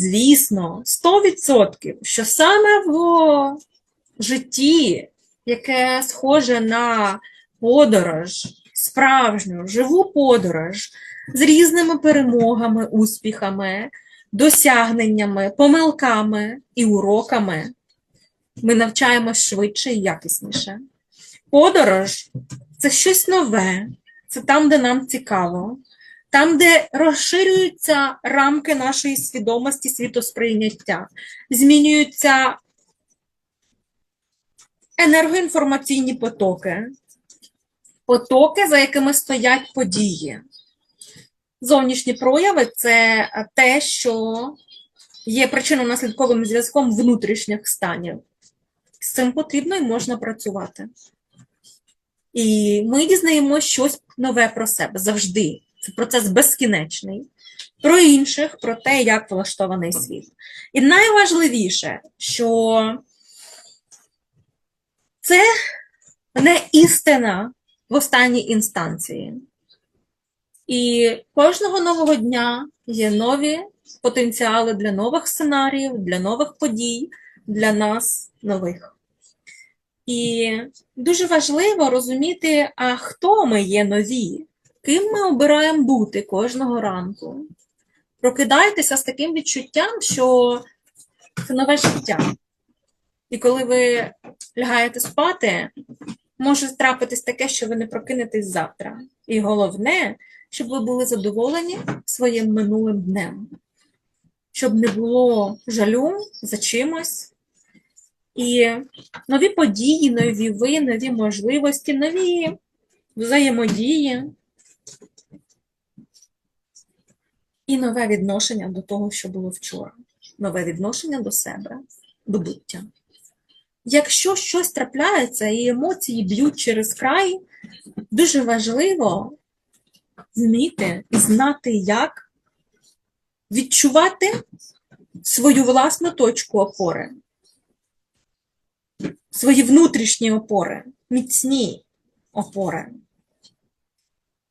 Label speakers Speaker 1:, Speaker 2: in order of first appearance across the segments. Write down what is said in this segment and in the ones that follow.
Speaker 1: звісно, 100%, що саме в житті, яке схоже на подорож, справжню, живу подорож з різними перемогами, успіхами, досягненнями, помилками і уроками, ми навчаємось швидше і якісніше. Подорож це щось нове, це там, де нам цікаво, там, де розширюються рамки нашої свідомості, світосприйняття, змінюються енергоінформаційні потоки, потоки, за якими стоять події. Зовнішні прояви це те, що є причинно-наслідковим зв'язком внутрішніх станів. З цим потрібно і можна працювати. І ми дізнаємося щось нове про себе завжди. Це процес безкінечний. Про інших, про те, як влаштований світ. І найважливіше, що це не істина в останній інстанції. І кожного нового дня є нові потенціали для нових сценаріїв, для нових подій, для нас нових. І дуже важливо розуміти, а хто ми є нові, ким ми обираємо бути кожного ранку. Прокидайтеся з таким відчуттям, що це нове життя. І коли ви лягаєте спати, може трапитись таке, що ви не прокинетесь завтра. І головне, щоб ви були задоволені своїм минулим днем, щоб не було жалю за чимось. І нові події, нові ви, нові можливості, нові взаємодії і нове відношення до того, що було вчора, нове відношення до себе, до буття. Якщо щось трапляється і емоції б'ють через край, дуже важливо вміти знати, як відчувати свою власну точку опори, свої внутрішні опори, міцні опори.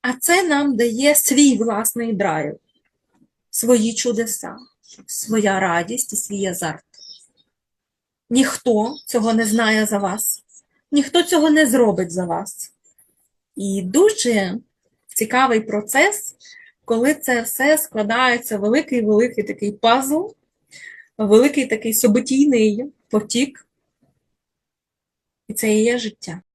Speaker 1: А це нам дає свій власний драйв, свої чудеса, своя радість і свій азарт. Ніхто цього не знає за вас, ніхто цього не зробить за вас. І дуже цікавий процес, коли це все складається великий-великий такий пазл, великий такий событійний потік. І це і є життя.